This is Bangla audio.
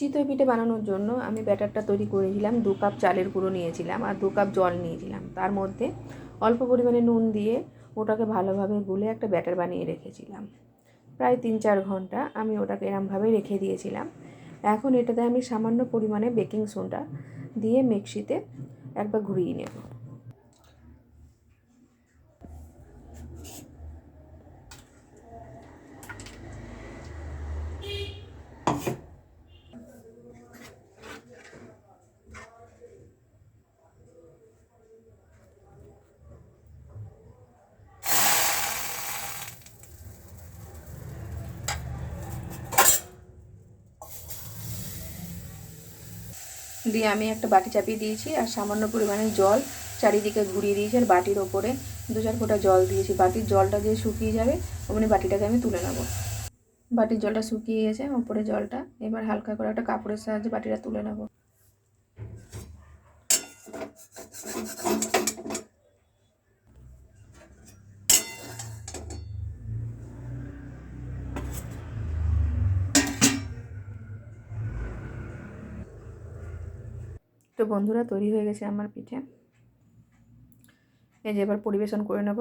চিতই পিঠে বানানোর জন্য আমি ব্যাটারটা তৈরি করেছিলাম দু কাপ চালের গুঁড়ো নিয়েছিলাম আর দু কাপ জল নিয়েছিলাম। তার মধ্যে অল্প পরিমাণে নুন দিয়ে ওটাকে ভালোভাবে গুলে একটা ব্যাটার বানিয়ে রেখেছিলাম। প্রায় তিন চার ঘণ্টা আমি ওটাকে এরমভাবে রেখে দিয়েছিলাম। এখন এটাতে আমি সামান্য পরিমাণে বেকিং সোডা দিয়ে মিক্সিতে একবার ঘুরিয়ে নেব। দিয়ে আমি একটা বাটি চাপিয়ে দিয়েছি আর সামান্য পরিমাণে জল চারিদিকে ঘুরিয়ে দিয়েছি আর বাটির ওপরে দু চার ফোঁটা জল দিয়েছি। বাটির জলটা যে শুকিয়ে যাবে ওমনি বাটিটাকে আমি তুলে নেব। বাটির জলটা শুকিয়ে গেছে, ওপরে জলটা। এবার হালকা করে একটা কাপড়ের সাহায্যে বাটিটা তুলে নেব। তো বন্ধুরা তৈরি হয়ে গেছে আমার পিঠে। এই যে এবার পরিবেশন করে নেব।